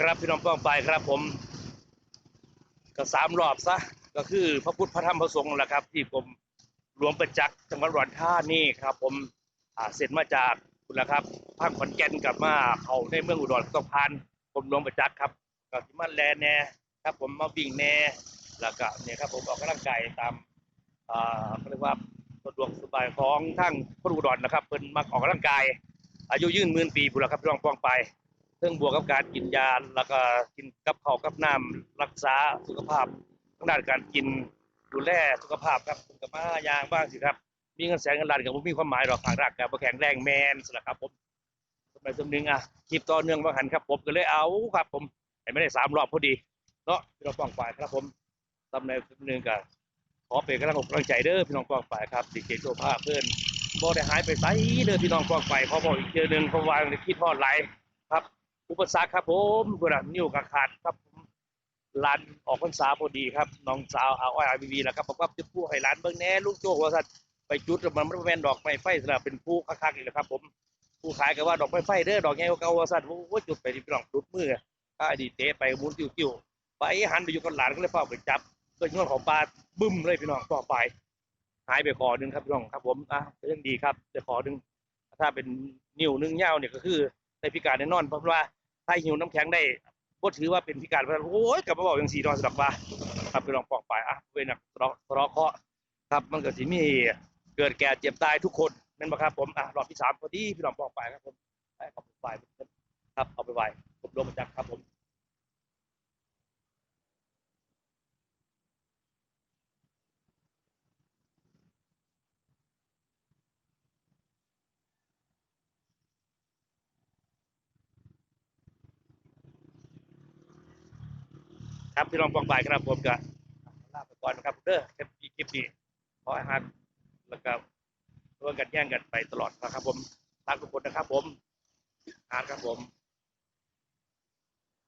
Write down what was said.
ครับพี่น้องป้องไปครับผมก็สามรอบซะก็คือพระพุทธพระธรรมพระสงฆ์แหละครับ ที่ผมหลวงประจักษ์จังหวัดรอุดรธานี่ครับ ผมอ่าเสร็จมาจากคุณละครับภาคขอนแก่นกลับมาเขาในเมืองอุดรต้องผ่านผมหลวงประจักษ์ครับก็ที่มาแลแน่ครับ ผมมาวิ่งแน่แล้วก็เนี่ยครับผมออกกำลังกายตามอ่าเขาเรียกว่าสะดวกสบายของทั้งคนอุดรนะครับเพิ่นมักออกกำลังกาย อายุยืนหมื่นปีพุ่นละครับพี่น้องป้องไป เรื่องบวกกับการกินยาแล้วก็กินกับข้าวกับน้ำรักษาสุขภาพทางด้านการกินดูแลสุขภาพครับกับมายางบ้างสิครับ มีเงินแสนเงินล้านกับผมมีความหมายหรอกทางร่างกายบ่แข็งแรงแมนสละครับผมสมัยสมนึงอะคลิปต่อเนื่องบาหันครับผมก็เลยเอาครับ ผมให้ไม่ได้สามรอบพอดีเนาะพี่น้องป้องไปครับผมสำในสมนึงกับขอเป็นกำลังอกกำลังใจเด้อพี่น้องป้องไปครับสิเกตโชภาพเพื่อนบ่ได้หายไปไสเด้อพี่น้องป้องไปพอบอกอีกเจอหนึ่งเพราะว่าคิดทอดไหลครับ อุปสรรคครับผมเวลานิ้วกระขาดครับผมร้านออกพรรษาพอดีครับน้องสาวเอาอ้อยอาบีบีแล้วครับบอกว่าจะพูดให้ร้านเบิ่งแหน่ลูกโจ้ว่าสัตว์ไปจุดแล้วมันไม่แมนดอกไม้ไฟสำหรับเป็นผู้คักๆอีกแล้วครับ ผมผู้ขายก็ว่าดอกไม้ไฟเด้อดอกใหญ่กว่าเก่าว่าสัตว์โอ้ยจุดไปที่พี่น้องจุดมือก็อดีตเตะไปมุนติ้วๆไปหันไปอยู่กับหลานก็เลยเฝ้าไปจับก็ยอดของปลาบึ้มเลยพี่น้องต่อไปหายไปคอหนึ่งครับพี่น้องครับ ผมอะก็ยังดีครับแต่คอหนึ่งถ้าเป็นนิ้วหนึ่งเย้าเนี่ยก็คือในพิการแน่นอนเพราะว่า ถ้าหิวน้ำแข็งได้ก็ถือว่าเป็นพิการเพราะฉะนั้นโอ้ยกลับมาบอกอย่างสีนอนสลับว่าครับไปลองปอกไปอะเวนักสะเลาะเลาะเคาะครับมันก็สิมีเกิดแก่เจ็บตายทุกคนนั่นปะครับผมอะรอบที่สามพอดีพี่ลองปอกไปครับผมไปขอบคุณไปครับเอาไปไว้ผมลงมาจากครับผม ครับพี่ลองปอกไปครับผมก็ลาไปก่อนนะครับเด้อคลิปนี้คลิปนี้ขอให้ฮักแล้วก็ร่วมกันแย่งกันไปตลอดนะครับผมรักทุกคนนะครับผมฮาร์ดครับผม